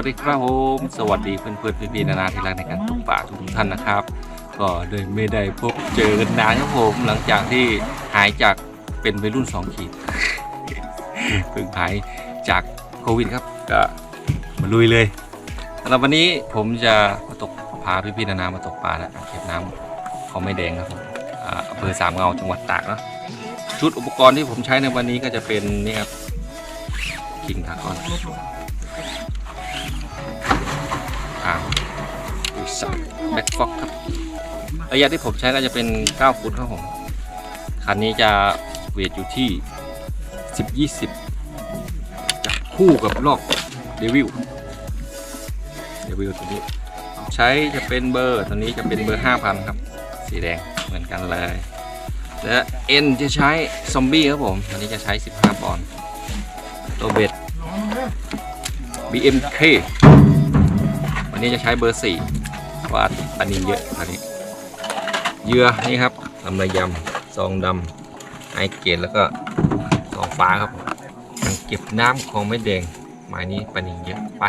สวัสดีครับผมสวัสดีเพื่อนเพื่อนๆพี่ๆนานาที่รักในการตกป่าทุกท่านนะครับ ก็เลยไม่ได้พบเจอกันนานครับผมหลังจากที่หายจากเป็นวัยรุ่นสองขีดเพิ่งหายจากโควิดครับก็มาลุยเลยสำหรับวันนี้ผมจะมาตกพาพี่ๆนานามาตกปลานะอ่างเก็บน้ำของไม่แดงครับผมอำเภอสามเงาจังหวัดตากเนะชุดอุปกรณ์ที่ผมใช้ในวันนี้ก็จะเป็นนี่ครับคิงทากอน อ่างอุยสักแบ็คฟ็อกครับ ระยะที่ผมใช้ก็จะเป็น 9 ฟุตครับผม คันนี้จะเวทอยู่ที่ 10 20จะคู่กับลอกเดวิลเดวิลตัวนี้ ใช้จะเป็นเบอร์ตัวนี้จะเป็นเบอร์ 5,000 ครับ สีแดงเหมือนกันเลยและเอ็นจะใช้ซอมบี้ครับผมตัวนี้จะใช้ 15 ปอนด์ตัวเบ็ด BMK วันนี้จะใช้เบอร์สี่วาดปันนินเยอะอันนี้เยื่อนี่ครับลำระยำซองดำไอเกตแล้วก็ซองฟ้าครับผมอ่างเก็บน้ำของไม่แดงหมายนี้ปนิงเยอะไป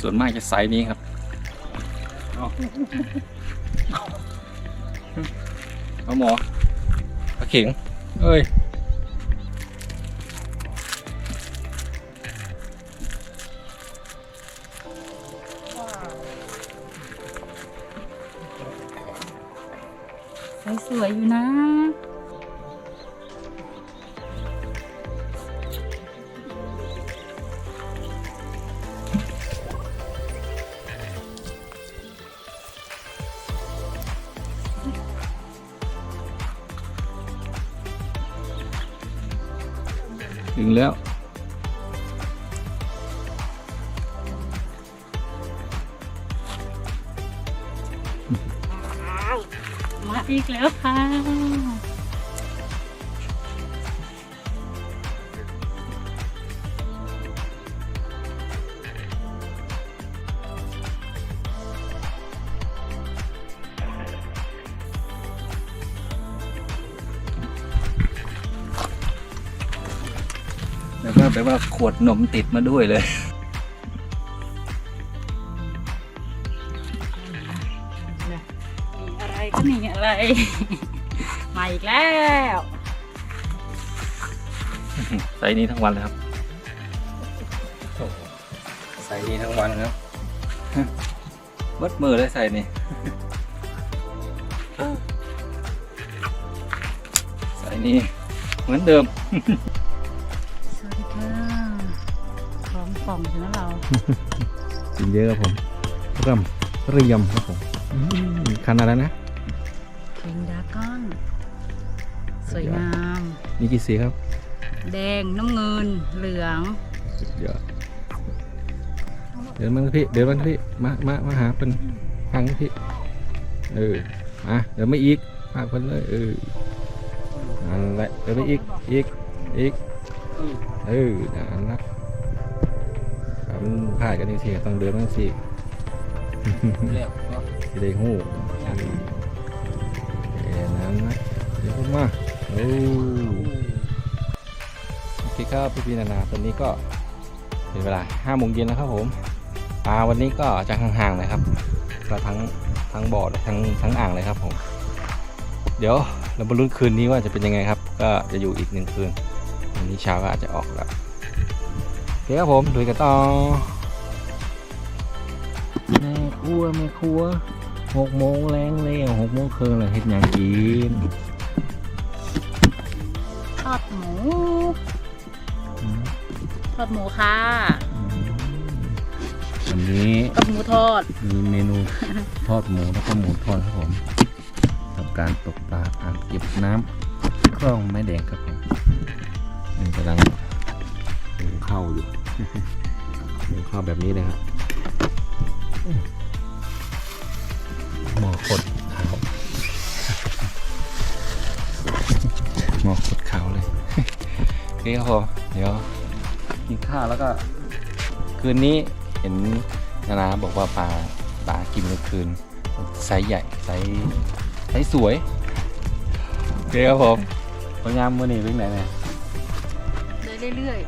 ส่วนมากจะไซส์นี้ครับเอาหมอเอาเข็งเอ้ยสวยๆอยู่นะ ถึงแล้ว มาอีกแล้วค่ะ ก็แปลว่าขวดนมติดมาด้วยเลยมีอะไรก็มีอะไร มาอีกแล้วใส่นี้ทั้งวันเลยครับใส่นี้ทั้งวันครับเบิดมือเลยใส่นี่ใส่นี่เหมือนเดิม พร้อมส่องใช่ไหมเรากินเยอะครับผมเริ่มเรียมครับผมคันอะไรนะเค็งดากอนสวยงาม มีกี่สีครับ แดงน้ำเงินเหลืองเยอะเดินมาพี่เดินมาพี่มามามาหาเป็นฟังพี่เออมาเดินไม่อีกมาคนเลยเออนั่นแหละเดินไปอีกอีกอีกเออนั่นละครับ มันพลาดกันนี่สิต้องเดินบ้างสิสิได้หูเออเออนั่นนะเดี๋ยวขึ้นมาโอ้โอเคครับพี่พี่นานาตอนนี้ก็เป็นเวลา5โมงเย็นแล้วครับผมปลาวันนี้ก็จะห่างๆนะครับก็ทั้งทั้งบ่อและทั้งทั้งอ่างเลยครับผม เดี๋ยวเรามาลุ้นคืนนี้ว่าจะเป็นยังไงครับ ก็จะอยู่อีกหนึ่งคืนวันนี้เช้าก็อาจจะออกแล้วโอเคครับผมดูกันต่อแม่ครัวแม่ครัวหกโมงแรงเล้วหกโมงครึ่งเลยเฮ็ดหยังกินทอดหมูทอดหมูค่ะวันนี้กับหมูทอดมีเมนูทอดหมูแล้วก็หมูทอดครับผมทำการตกปลาการเก็บน้ำคลองไม้แดงครับผมกำลัง หุงข้าวอยู่หุงข้าวแบบนี้เลยครับหม้อขดขาวหม้อขดขาวเลยนี่ครับผมเดี๋ยวกินข้าวแล้วก็ คืนนี้เห็นนานาบอกว่าปลาปลากินกลางคืนไซส์ใหญ่ไซส์ไซส์สวยโอเคครับผมผลงานมือนี่เป็นไหนเนี่ยเลยเรื่อย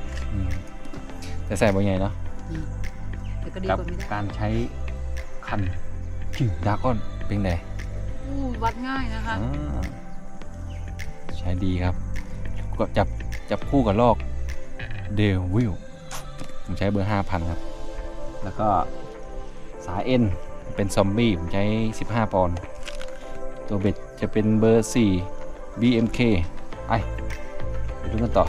อืมแต่ใส่บางใหญ่เนาะๆเดี๋ยวก็ดีกักว่าไม่ได้การใช้คันจืดดากอนเป็นไงอู้วัดง่ายนะคะ อ่าใช้ดีครับก็จับจับคู่กับลอกเดวิลผมใช้เบอร์ 5,000 ครับ แล้วก็สายเอ็นเป็นซอมบี้ผมใช้ 15 ปอนด์ตัวเบ็ดจะเป็นเบอร์ 4 BMK ไปไปดูกันต่อ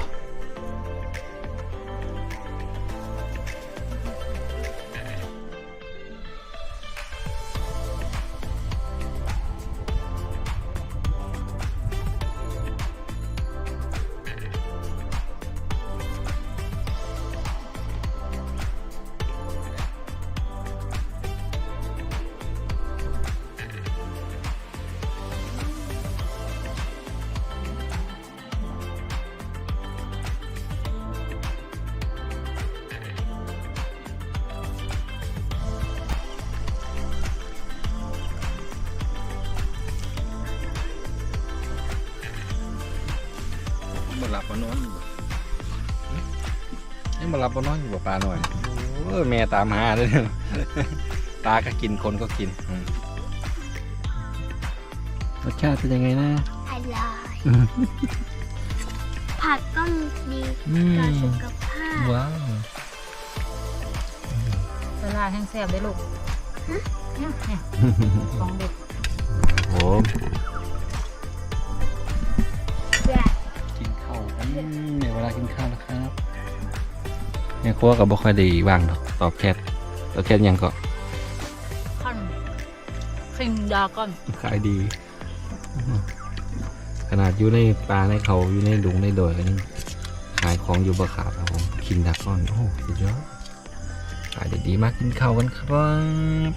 บมานอนอยู่ให้มาหลับมานอนอยู่กับปลาหน่อยโอ้ยแม่ตามหาเลยเนี่ยปลาก็กินคนก็กินอืมรสชาติเป็นยังไงนะ อร่อยผักก็ดีต่อสุขภาพว้าวเวลาแห้งแซ่บได้ลูกเนี่ยเนี่ยของเด็กโอ้ เนี่ยเวลากินข้าวนะครับเนี่ยครัวกับบ่ค่อยดีว่างดอกตอบแคทตอบแคทยังก็ขั้นคิงดาก้อนขายดี ขนาดอยู่ในป่าในเขาอยู่ในดงในดอยก็ยังขายของอยู่บะขาดครับผมคินดักก้อนโอ้สุดยอดขายได้ดีมากกินข้าวกันครับ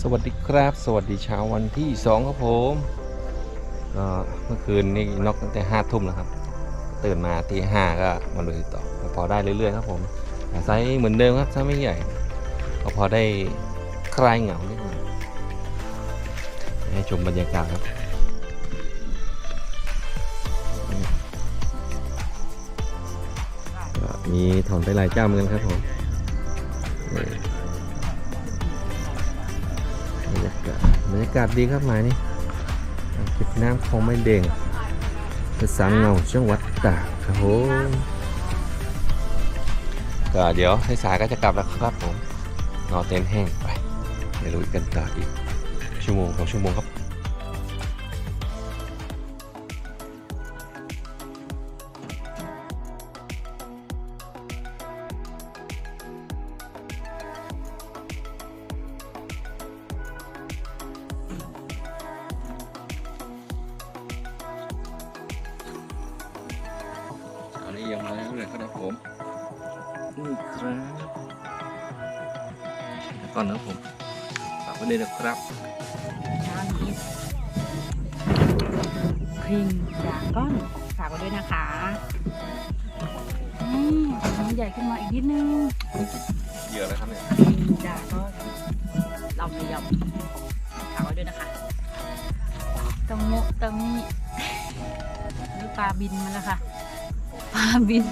สวัสดีครับ สวัสดีเช้าวันที่สองครับผม ก็เมื่อคืนนี่นกตั้งแต่ห้าทุ่มแล้วครับ ตื่นมาตีห้าก็มาลุยต่อพอได้เรื่อยๆครับผมไซส์เหมือนเดิมครับไซส์ไม่ใหญ่ก็พอได้คลายเหงานิดหน่อยให้ชมบรรยากาศครับมีถอนไปหลายเจ้าเหมือนกันครับผมบรรยากาศบรรยากาศดีครับหมายนี่ เก็บน้ำคลองไม่เด่งภาษาเงาจังหวัดตากครับผมก็เดี๋ยวสายก็จะกลับแล้วครับผมรอเต็นท์แห้งไปไม่รู้กันต่ออีกชั่วโมงสองชั่วโมงครับ อันนี้ยังมาแล้วเลยครับผมนี่ครับก่อนนะครับผมฝากไว้เลยนะครับเช้านี้คิงดาก้อนฝากไว้ด้วยนะคะนี่มันใหญ่ขึ้นมาอีกนิดนึงเยอะแล้วครับเนี่ยคิงดาก้อนเราไม่ยอมฝากไว้ด้วยนะคะตรงโมตรงนี้นี่ปลาบินมาแล้วค่ะาบิน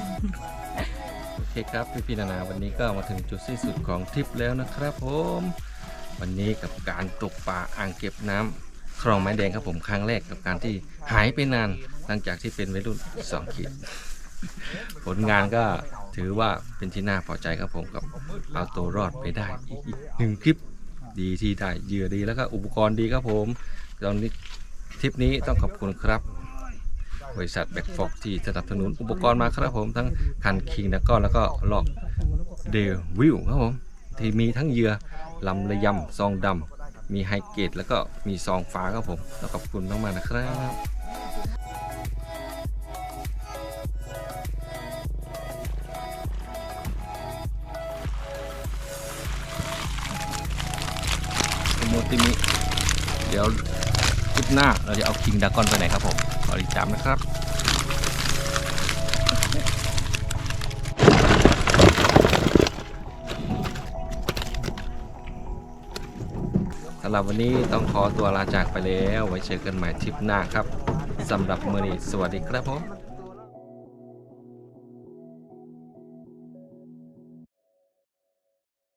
โอเคครับพี่พี่นานาวันนี้ก็มาถึงจุดสิ้นสุดของทริปแล้วนะครับผม วันนี้กับการตกปลาอ่างเก็บน้ำคลองไม้แดงครับผมครั้งแรกกับการที่หายไปนานหลังจากที่เป็นวัยรุ่นสองขีด ผลงานก็ถือว่าเป็นที่น่าพอใจครับผมกับเอาตัวรอดไปได้อีกหนึ่งคลิปดีที่ได้เหยื่อดีแล้วก็อุปกรณ์ดีครับผม ตอนนี้ทริปนี้ต้องขอบคุณครับ บริษัทแบ็กฟอกที่สนับสนุนอุปกรณ์มาครับผมทั้งคันคิงแล้วก็แล้วก็ลอกเดวิลครับผมที่มีทั้งเหยื่อลำระยำซองดำมีไฮเกตแล้วก็มีซองฟ้าครับผมแล้วขอบคุณมากๆนะครับโมติมิเดี๋ยว ปหน้าเราจะเอาคิงดากอนไปไหนครับผมขอติจามนะครับสำหรับวันนี้ต้องขอตัวลาจากไปแล้ว ไว้เจอกันใหม่ทริปหน้าครับสำหรับมือนี้สวัสดีครับผม